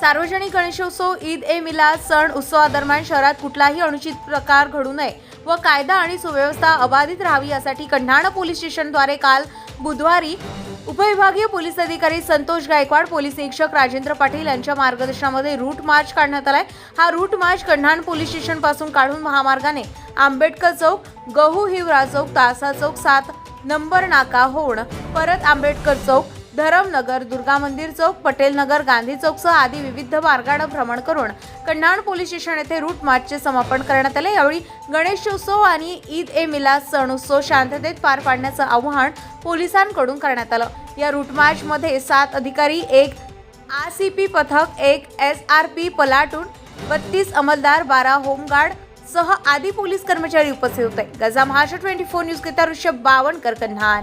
सार्वजनिक गणेशोत्सव ईद ए मिलाद सण उत्सवादरम्यान शहरात कुठलाही अनुचित प्रकार घडू नये व कायदा आणि सुव्यवस्था अबाधित राहावी यासाठी कन्हाणा पोलीस स्टेशनद्वारे काल बुधवारी उपविभागीय पोलीस अधिकारी संतोष गायकवाड पोलीस निरीक्षक राजेंद्र पाटील यांच्या मार्गदर्शनामध्ये रूट मार्च काढण्यात आलाय. हा रूट मार्च कन्हाण पोलीस स्टेशनपासून काढून महामार्गाने आंबेडकर चौक गहू हिवरा चौक तासा चौक सात नंबर नाका होण परत आंबेडकर चौक धरमनगर दुर्गा मंदिर चौक पटेल नगर गांधी चौकसह आदी विविध मार्गाने भ्रमण करून कन्हाण पोलीस स्टेशन येथे रूट मार्चचे समापन करण्यात आले. यावेळी गणेशोत्सव आणि ईद ए मिलाद सण उत्सव शांततेत पार पाडण्याचं आवाहन पोलिसांकडून करण्यात आलं. या रूट मार्चमध्ये सात अधिकारी एक आर सी पी पथक एक एस आर पी पलाटून बत्तीस अंमलदार बारा होमगार्ड सह आदी पोलीस कर्मचारी उपस्थित होते. गजा महाराष्ट्र ट्वेंटी फोर न्यूज करिता ऋषभ बावनकर कन्हान.